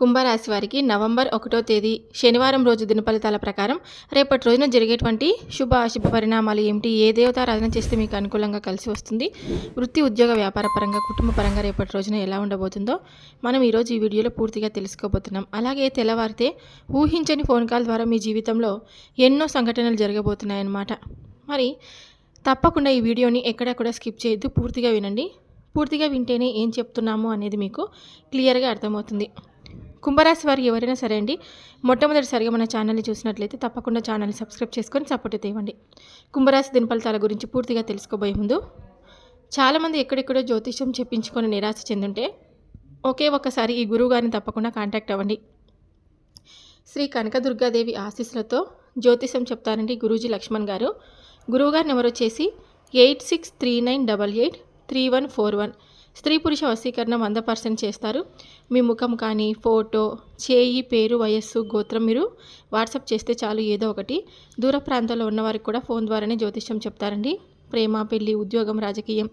కుంభరాశి వారికి నవంబర్ ఒకటో తేదీ శనివారం రోజు దినఫలితాల ప్రకారం రేపటి రోజున జరిగేటువంటి శుభ అశుభ పరిణామాలు ఏమిటి ఏ దేవతారాధన చేస్తే మీకు అనుకూలంగా కలిసి వస్తుంది వృత్తి ఉద్యోగ వ్యాపార పరంగా కుటుంబ పరంగా రేపటి రోజున ఎలా ఉండబోతుందో మనం ఈరోజు ఈ వీడియోలో పూర్తిగా తెలుసుకోబోతున్నాం. అలాగే తెల్లవారితే ఊహించని ఫోన్ కాల్ ద్వారా మీ జీవితంలో ఎన్నో సంఘటనలు జరగబోతున్నాయన్నమాట. మరి తప్పకుండా ఈ వీడియోని ఎక్కడెక్కడ స్కిప్ చేయొద్దు పూర్తిగా వినండి. పూర్తిగా వింటేనే ఏం చెప్తున్నాము అనేది మీకు క్లియర్గా అర్థమవుతుంది. కుంభరాశి వారు ఎవరైనా సరే అండి మొట్టమొదటిసారిగా మన ఛానల్ని చూసినట్లయితే తప్పకుండా ఛానల్ని సబ్స్క్రైబ్ చేసుకొని సపోర్ట్ ఇవ్వండి. కుంభరాశి దినఫలితాల గురించి పూర్తిగా తెలుసుకోబోయే ముందు చాలామంది ఎక్కడెక్కడో జ్యోతిష్యం చెప్పించుకొని నిరాశ చెందుంటే ఒకే ఒక్కసారి ఈ గురువు గారిని తప్పకుండా కాంటాక్ట్ అవ్వండి. శ్రీ కనకదుర్గాదేవి ఆశీస్సులతో జ్యోతిషం చెప్తారండి గురూజీ లక్ష్మణ్ గారు. గురువుగారి నెంబర్ వచ్చేసి eight six three nine double eight three one four one. స్త్రీ పురుష వశీకరణ వంద పర్సెంట్ చేస్తారు. మీ ముఖం కానీ ఫోటో చేయి పేరు వయస్సు గోత్రం మీరు వాట్సాప్ చేస్తే చాలు ఏదో ఒకటి. దూర ప్రాంతాల్లో ఉన్నవారికి కూడా ఫోన్ ద్వారానే జ్యోతిష్యం చెప్తారండి. ప్రేమ పెళ్ళి ఉద్యోగం రాజకీయం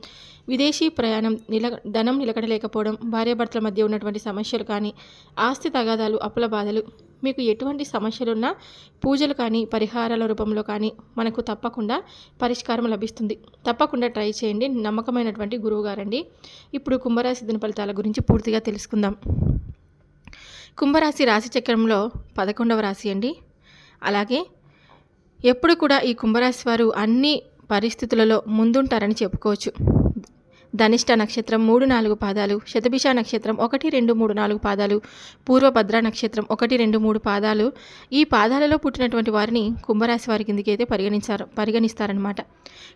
విదేశీ ప్రయాణం నిల ధనం నిలకడలేకపోవడం భార్యాభర్తల మధ్య ఉన్నటువంటి సమస్యలు కానీ ఆస్తి తగాదాలు అప్పుల బాధలు మీకు ఎటువంటి సమస్యలున్నా పూజలు కానీ పరిహారాల రూపంలో కానీ మనకు తప్పకుండా పరిష్కారం లభిస్తుంది. తప్పకుండా ట్రై చేయండి. నమ్మకమైనటువంటి గురువుగారండి ఇప్పుడు కుంభరాశి దిన ఫలితాల గురించి పూర్తిగా తెలుసుకుందాం. కుంభరాశి రాశి చక్రంలో పదకొండవ రాశి అండి. అలాగే ఎప్పుడు కూడా ఈ కుంభరాశి వారు అన్ని పరిస్థితులలో ముందుంటారని చెప్పుకోవచ్చు. ధనిష్ట నక్షత్రం మూడు నాలుగు పాదాలు శతభిష నక్షత్రం ఒకటి రెండు మూడు నాలుగు పాదాలు పూర్వభద్ర నక్షత్రం ఒకటి రెండు మూడు పాదాలు. ఈ పాదాలలో పుట్టినటువంటి వారిని కుంభరాశి వారి కిందికైతే పరిగణించారు పరిగణిస్తారనమాట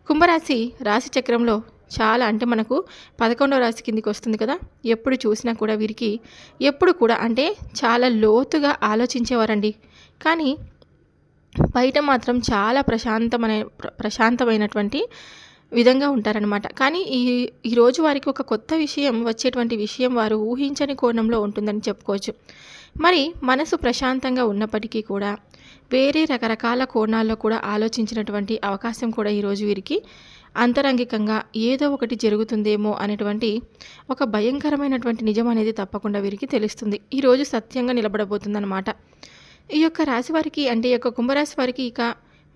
కుంభరాశి రాశి చక్రంలో చాలా అంటే మనకు పదకొండవ రాశి కిందికి వస్తుంది కదా. ఎప్పుడు చూసినా కూడా వీరికి ఎప్పుడు కూడా అంటే చాలా లోతుగా ఆలోచించేవారండి. కానీ బయట మాత్రం చాలా ప్రశాంతమైన ప్రశాంతమైనటువంటి విధంగా ఉంటారనమాట కానీ ఈ ఈరోజు వారికి ఒక కొత్త విషయం వచ్చేటువంటి విషయం వారు ఊహించని కోణంలో ఉంటుందని చెప్పుకోవచ్చు. మరి మనసు ప్రశాంతంగా ఉన్నప్పటికీ కూడా వేరే రకరకాల కోణాల్లో కూడా ఆలోచించినటువంటి అవకాశం కూడా ఈరోజు వీరికి అంతరంగికంగా ఏదో ఒకటి జరుగుతుందేమో అనేటువంటి ఒక భయంకరమైనటువంటి నిజం అనేది తప్పకుండా వీరికి తెలుస్తుంది. ఈరోజు సత్యంగా నిలబడబోతుందన్నమాట. ఈ యొక్క రాశి వారికి అంటే ఈ యొక్క కుంభరాశి వారికి ఇక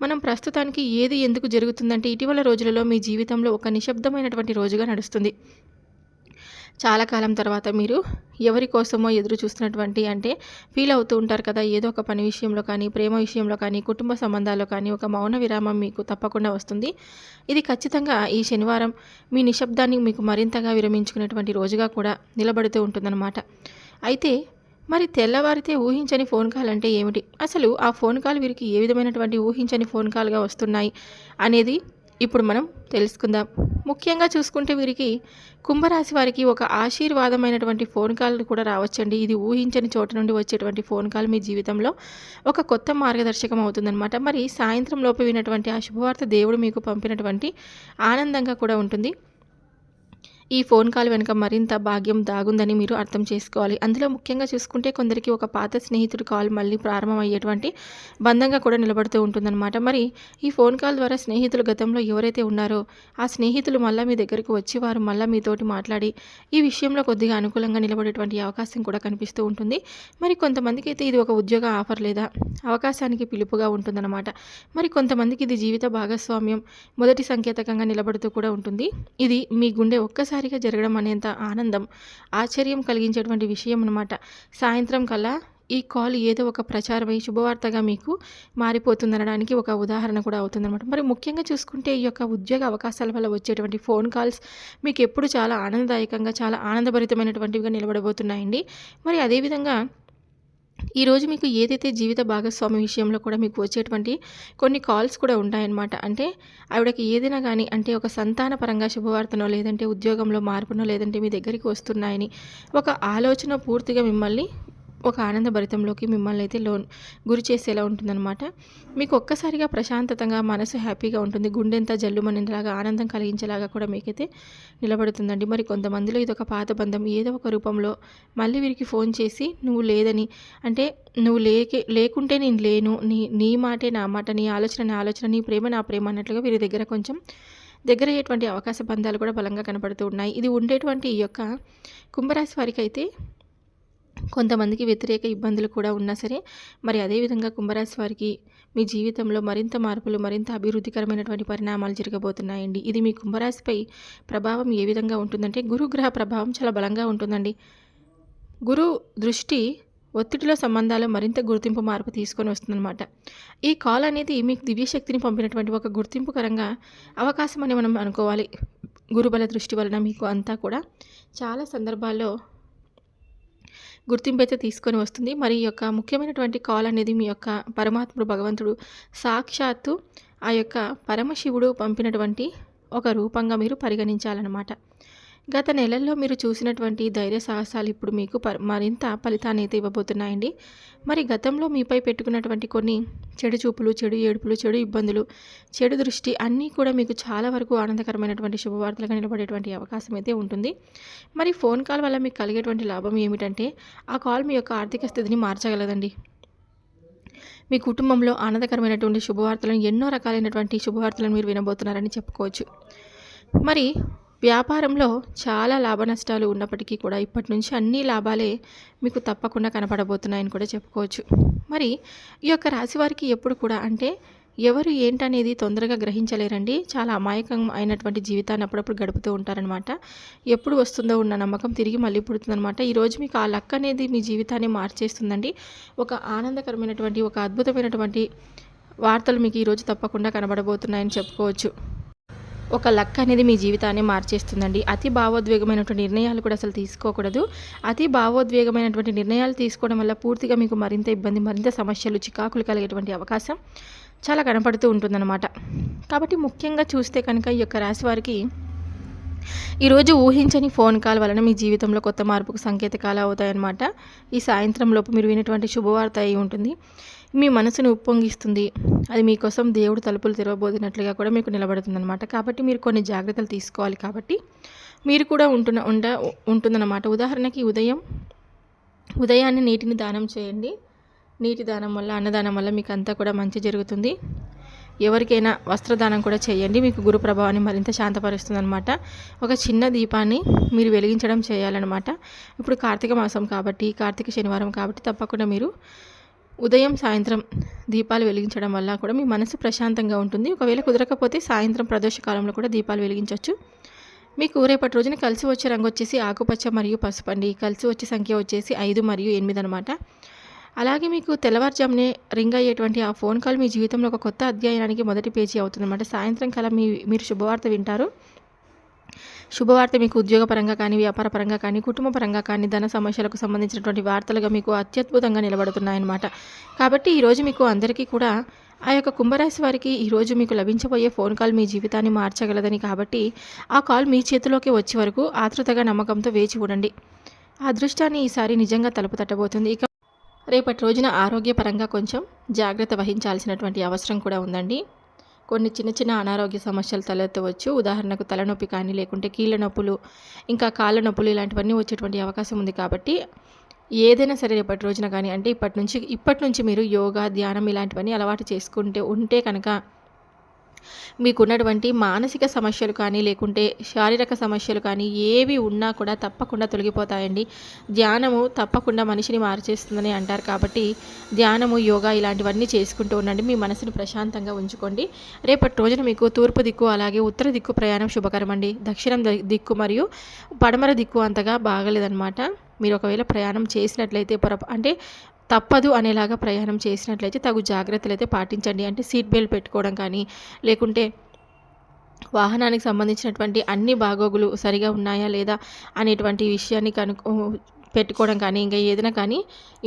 మనం ప్రస్తుతానికి ఏది ఎందుకు జరుగుతుందంటే ఇటీవల రోజులలో మీ జీవితంలో ఒక నిశ్శబ్దమైనటువంటి రోజుగా నడుస్తుంది. చాలా కాలం తర్వాత మీరు ఎవరి కోసమో ఎదురు చూస్తున్నటువంటి అంటే ఫీల్ అవుతూ ఉంటారు కదా ఏదో ఒక పని విషయంలో కానీ ప్రేమ విషయంలో కానీ కుటుంబ సంబంధాల్లో కానీ ఒక మౌన విరామం మీకు తప్పకుండా వస్తుంది. ఇది ఖచ్చితంగా ఈ శనివారం మీ నిశ్శబ్దాన్ని మీకు మరింతగా విరమించుకునేటువంటి రోజుగా కూడా నిలబడుతూ ఉంటుందన్నమాట. అయితే మరి తెల్లవారితే ఊహించని ఫోన్ కాల్ అంటే ఏమిటి? అసలు ఆ ఫోన్ కాల్ వీరికి ఏ విధమైనటువంటి ఊహించని ఫోన్ కాల్గా వస్తున్నాయి అనేది ఇప్పుడు మనం తెలుసుకుందాం. ముఖ్యంగా చూసుకుంటే వీరికి కుంభరాశి వారికి ఒక ఆశీర్వాదమైనటువంటి ఫోన్ కాల్ కూడా రావచ్చండి. ఇది ఊహించని చోట నుండి వచ్చేటువంటి ఫోన్ కాల్ మీ జీవితంలో ఒక కొత్త మార్గదర్శకం అవుతుందన్నమాట. మరి సాయంత్రం లోపు వినటువంటి ఆ శుభవార్త దేవుడు మీకు పంపినటువంటి ఆనందంగా కూడా ఉంటుంది. ఈ ఫోన్ కాల్ వెనుక మరింత భాగ్యం దాగుందని మీరు అర్థం చేసుకోవాలి. అందులో ముఖ్యంగా చూసుకుంటే కొందరికి ఒక పాత స్నేహితుడి కాల్ మళ్ళీ ప్రారంభమయ్యేటువంటి బంధంగా కూడా నిలబడుతూ ఉంటుందన్నమాట. మరి ఈ ఫోన్ కాల్ ద్వారా స్నేహితులు గతంలో ఎవరైతే ఉన్నారో ఆ స్నేహితులు మళ్ళీ మీ దగ్గరకు వచ్చి వారు మళ్ళీ మీతోటి మాట్లాడి ఈ విషయంలో కొద్దిగా అనుకూలంగా నిలబడేటువంటి అవకాశం కూడా కనిపిస్తూ ఉంటుంది. మరి కొంతమందికి అయితే ఇది ఒక ఉద్యోగ ఆఫర్ లేదా అవకాశానికి పిలుపుగా ఉంటుందన్నమాట. మరి కొంతమందికి ఇది జీవిత భాగస్వామ్యం మొదటి సంకేతకంగా నిలబడుతూ కూడా ఉంటుంది. ఇది మీ గుండె ఒక్కసారి ఒక్కసారిగా జరగడం అనేంత ఆనందం ఆశ్చర్యం కలిగించేటువంటి విషయం అనమాట సాయంత్రం కల్లా ఈ కాల్ ఏదో ఒక ప్రచారమై శుభవార్తగా మీకు మారిపోతుందనడానికి ఒక ఉదాహరణ కూడా అవుతుందన్నమాట. మరి ముఖ్యంగా చూసుకుంటే ఈ యొక్క ఉద్యోగ అవకాశాల వల్ల వచ్చేటువంటి ఫోన్ కాల్స్ మీకు ఎప్పుడు చాలా ఆనందదాయకంగా చాలా ఆనందభరితమైనటువంటివిగా నిలబడబోతున్నాయండి. మరి అదేవిధంగా ఈరోజు మీకు ఏదైతే జీవిత భాగస్వామి విషయంలో కూడా మీకు వచ్చేటువంటి కొన్ని కాల్స్ కూడా ఉంటాయన్నమాట. అంటే ఆవిడకి ఏదైనా కానీ అంటే ఒక సంతాన పరంగా శుభవార్తనో లేదంటే ఉద్యోగంలో మార్పునో లేదంటే మీ దగ్గరికి వస్తున్నాయని ఒక ఆలోచన పూర్తిగా మిమ్మల్ని ఒక ఆనందభరితంలోకి మిమ్మల్ని అయితే లోన్ గురి చేసేలా ఉంటుందన్నమాట. మీకు ఒక్కసారిగా ప్రశాంతతంగా మనసు హ్యాపీగా ఉంటుంది. గుండెంతా జల్లుమనేలాగా ఆనందం కలిగించేలాగా కూడా మీకైతే నిలబడుతుందండి. మరి కొంతమందిలో ఇది ఒక పాత బంధం. ఏదో ఒక రూపంలో మళ్ళీ వీరికి ఫోన్ చేసి నువ్వు లేదని అంటే నువ్వు లేకే లేకుంటే నేను లేను. నీ నీ మాటే నా మాట. నీ ఆలోచన నా ఆలోచన. నీ ప్రేమ నా ప్రేమ అన్నట్లుగా వీరి దగ్గర కొంచెం దగ్గర అయ్యేటువంటి అవకాశ బంధాలు కూడా బలంగా కనపడుతూ ఉన్నాయి. ఇది ఉండేటువంటి ఈ యొక్క కుంభరాశి వారికి అయితే కొంతమందికి వ్యతిరేక ఇబ్బందులు కూడా ఉన్నా సరే మరి అదేవిధంగా కుంభరాశి వారికి మీ జీవితంలో మరింత మార్పులు మరింత అభివృద్ధికరమైనటువంటి పరిణామాలు జరగబోతున్నాయండి. ఇది మీ కుంభరాశిపై ప్రభావం ఏ విధంగా ఉంటుందంటే గురుగ్రహ ప్రభావం చాలా బలంగా ఉంటుందండి. గురు దృష్టి ఒత్తిడిలో సంబంధాలు మరింత గుర్తింపు మార్పు తీసుకొని వస్తుందన్నమాట. ఈ కాల్ అనేది మీకు దివ్యశక్తిని పంపినటువంటి ఒక గుర్తింపుకరంగా అవకాశం అని మనం అనుకోవాలి. గురుబల దృష్టి వలన మీకు అంతా కూడా చాలా సందర్భాల్లో గుర్తింపు అయితే తీసుకొని వస్తుంది. మరి ఈ యొక్క ముఖ్యమైనటువంటి కాల్ అనేది మీ యొక్క పరమాత్ముడు భగవంతుడు సాక్షాత్తు ఆ యొక్క పరమశివుడు పంపినటువంటి ఒక రూపంగా మీరు పరిగణించాలన్నమాట. గత నెలల్లో మీరు చూసినటువంటి ధైర్య సాహసాలు ఇప్పుడు మీకు ప మరింత ఫలితాన్ని అయితే ఇవ్వబోతున్నాయండి. మరి గతంలో మీపై పెట్టుకున్నటువంటి కొన్ని చెడు చూపులు చెడు ఏడుపులు చెడు ఇబ్బందులు చెడు దృష్టి అన్నీ కూడా మీకు చాలా వరకు ఆనందకరమైనటువంటి శుభవార్తలుగా నిలబడేటువంటి అవకాశం అయితే ఉంటుంది. మరి ఫోన్ కాల్ వల్ల మీకు కలిగేటువంటి లాభం ఏమిటంటే ఆ కాల్ మీ యొక్క ఆర్థిక స్థితిని మార్చగలదండి. మీ కుటుంబంలో ఆనందకరమైనటువంటి శుభవార్తలను ఎన్నో రకాలైనటువంటి శుభవార్తలను మీరు వినబోతున్నారని చెప్పుకోవచ్చు. మరి వ్యాపారంలో చాలా లాభ నష్టాలు ఉన్నప్పటికీ కూడా ఇప్పటి నుంచి అన్ని లాభాలే మీకు తప్పకుండా కనపడబోతున్నాయని కూడా చెప్పుకోవచ్చు. మరి ఈ యొక్క రాశి వారికి ఎప్పుడు కూడా అంటే ఎవరు ఏంటనేది తొందరగా గ్రహించలేరండి. చాలా అమాయకం అయినటువంటి జీవితాన్ని అప్పుడప్పుడు గడుపుతూ ఉంటారనమాట ఎప్పుడు వస్తుందో ఉన్న నమ్మకం తిరిగి మళ్ళీ పుడుతుందనమాట ఈరోజు మీకు ఆ లక్ అనేది మీ జీవితాన్ని మార్చేస్తుందండి. ఒక ఆనందకరమైనటువంటి ఒక అద్భుతమైనటువంటి వార్తలు మీకు ఈరోజు తప్పకుండా కనబడబోతున్నాయని చెప్పుకోవచ్చు. ఒక లక్ అనేది మీ జీవితాన్ని మార్చేస్తుందండి. అతి భావోద్వేగమైనటువంటి నిర్ణయాలు కూడా అసలు తీసుకోకూడదు. అతి భావోద్వేగమైనటువంటి నిర్ణయాలు తీసుకోవడం వల్ల పూర్తిగా మీకు మరింత ఇబ్బంది మరింత సమస్యలు చికాకులు కలిగేటువంటి అవకాశం చాలా కనపడుతూ ఉంటుందన్నమాట. కాబట్టి ముఖ్యంగా చూస్తే కనుక ఈ యొక్క రాశి వారికి ఈరోజు ఊహించని ఫోన్ కాల్ వలన మీ జీవితంలో కొత్త మార్పుకు సంకేతకాలు అవుతాయన్నమాట. ఈ సాయంత్రం లోపు మీరు వినటువంటి శుభవార్త అయి ఉంటుంది. మీ మనసును ఉప్పొంగిస్తుంది. అది మీకోసం దేవుడు తలుపులు తెరవబోతున్నట్లుగా కూడా మీకు నిలబడుతుందన్నమాట. కాబట్టి మీరు కొన్ని జాగ్రత్తలు తీసుకోవాలి కాబట్టి మీరు కూడా ఉంటున్న ఉండ ఉంటుందన్నమాట. ఉదాహరణకి ఉదయం ఉదయాన్నే నీటిని దానం చేయండి. నీటి దానం వల్ల అన్నదానం వల్ల మీకు అంతా కూడా మంచి జరుగుతుంది. ఎవరికైనా వస్త్రదానం కూడా చేయండి. మీకు గురు ప్రభావాన్ని మరింత శాంతపరుస్తుంది అనమాట ఒక చిన్న దీపాన్ని మీరు వెలిగించడం చేయాలన్నమాట. ఇప్పుడు కార్తీక మాసం కాబట్టి కార్తీక శనివారం కాబట్టి తప్పకుండా మీరు ఉదయం సాయంత్రం దీపాలు వెలిగించడం వల్ల కూడా మీ మనసు ప్రశాంతంగా ఉంటుంది. ఒకవేళ కుదరకపోతే సాయంత్రం ప్రదోష కాలంలో కూడా దీపాలు వెలిగించవచ్చు మీకు రేపటి రోజున కలిసి వచ్చే రంగు వచ్చేసి ఆకుపచ్చ మరియు పసుపు అండి. కలిసి వచ్చే సంఖ్య వచ్చేసి ఐదు మరియు ఎనిమిది అనమాట అలాగే మీకు తెల్లవారుజామునే రింగ్ అయ్యేటువంటి ఆ ఫోన్ కాల్ మీ జీవితంలో ఒక కొత్త అధ్యాయానికి మొదటి పేజీ అవుతుందన్నమాట. సాయంత్రం కల మీ మీరు శుభవార్త వింటారు. శుభవార్త మీకు ఉద్యోగపరంగా కానీ వ్యాపార పరంగా కానీ కుటుంబ పరంగా కానీ ధన సమస్యలకు సంబంధించినటువంటి వార్తలుగా మీకు అత్యద్భుతంగా నిలబడుతున్నాయన్నమాట. కాబట్టి ఈరోజు మీకు అందరికీ కూడా ఆ యొక్క కుంభరాశి వారికి ఈరోజు మీకు లభించబోయే ఫోన్ కాల్ మీ జీవితాన్ని మార్చగలదని కాబట్టి ఆ కాల్ మీ చేతిలోకి వచ్చే వరకు ఆతృతగా నమ్మకంతో వేచి ఉండండి. ఆ అదృష్టాన్ని ఈసారి నిజంగా తలుపు తట్టబోతుంది. ఇక రేపటి రోజున ఆరోగ్యపరంగా కొంచెం జాగ్రత్త వహించాల్సినటువంటి అవసరం కూడా ఉందండి. కొన్ని చిన్న చిన్న అనారోగ్య సమస్యలు తలెత్తవచ్చు. ఉదాహరణకు తలనొప్పి కానీ లేకుంటే కీళ్ళ నొప్పులు ఇంకా కాళ్ళ నొప్పులు ఇలాంటివన్నీ వచ్చేటువంటి అవకాశం ఉంది కాబట్టి ఏదైనా సరే రేపటి రోజున కానీ అంటే ఇప్పటి నుంచి ఇప్పటి నుంచి మీరు యోగా ధ్యానం ఇలాంటివన్నీ అలవాటు చేసుకుంటే ఉంటే కనుక మీకున్నటువంటి మానసిక సమస్యలు కానీ లేకుంటే శారీరక సమస్యలు కానీ ఏవి ఉన్నా కూడా తప్పకుండా తొలగిపోతాయండి. ధ్యానము తప్పకుండా మనిషిని మార్చేస్తుందని అంటారు కాబట్టి ధ్యానము యోగా ఇలాంటివన్నీ చేసుకుంటూ ఉండండి. మీ మనసును ప్రశాంతంగా ఉంచుకోండి. రేపటి రోజున మీకు తూర్పు దిక్కు అలాగే ఉత్తర దిక్కు ప్రయాణం శుభకరం అండి. దక్షిణం దిక్కు మరియు పడమర దిక్కు అంతగా బాగలేదన్నమాట. మీరు ఒకవేళ ప్రయాణం చేసినట్లయితే పొరప అంటే తప్పదు అనేలాగా ప్రయాణం చేసినట్లయితే తగు జాగ్రత్తలు అయితే పాటించండి. అంటే సీట్ బెల్ట్ పెట్టుకోవడం కానీ లేకుంటే వాహనానికి సంబంధించినటువంటి అన్ని బాగోగులు సరిగా ఉన్నాయా లేదా అనేటువంటి విషయాన్ని కనుక్కో పెట్టుకోవడం కానీ ఇంకా ఏదైనా కానీ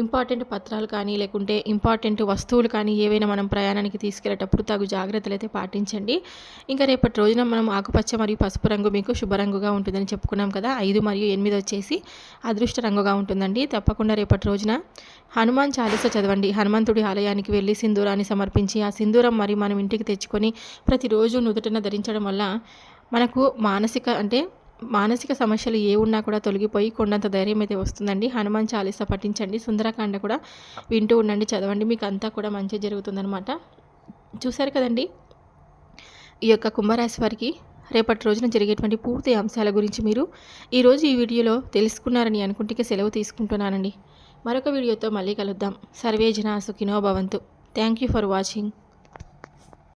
ఇంపార్టెంట్ పత్రాలు కానీ లేకుంటే ఇంపార్టెంట్ వస్తువులు కానీ ఏవైనా మనం ప్రయాణానికి తీసుకెళ్ళేటప్పుడు తగు జాగ్రత్తలు అయితే పాటించండి. ఇంకా రేపటి రోజున మనం ఆకుపచ్చ మరియు పసుపు రంగు మీకు శుభరంగుగా ఉంటుందని చెప్పుకున్నాం కదా ఐదు మరియు ఎనిమిది వచ్చేసి అదృష్ట రంగుగా ఉంటుందండి. తప్పకుండా రేపటి రోజున హనుమాన్ చాలీస చదవండి. హనుమంతుడి ఆలయానికి వెళ్ళి సింధూరాన్ని సమర్పించి ఆ సింధూరం మరి మనం ఇంటికి తెచ్చుకొని ప్రతిరోజు నుదుటన ధరించడం వల్ల మనకు మానసిక అంటే మానసిక సమస్యలు ఏ ఉన్నా కూడా తొలగిపోయి కొండంత ధైర్యం అయితే వస్తుందండి. హనుమాన్ చాలీస పఠించండి. సుందరకాండ కూడా వింటూ ఉండండి చదవండి. మీకు అంతా కూడా మంచి జరుగుతుందనమాట చూసారు కదండి? ఈ యొక్క కుంభరాశి వారికి రేపటి రోజున జరిగేటువంటి పూర్తి అంశాల గురించి మీరు ఈరోజు ఈ వీడియోలో తెలుసుకున్నారని అనుకుంటే సెలవు తీసుకుంటున్నానండి. మరొక వీడియోతో మళ్ళీ కలుద్దాం. సర్వే జన సుఖినో భవంతు. Thank you for watching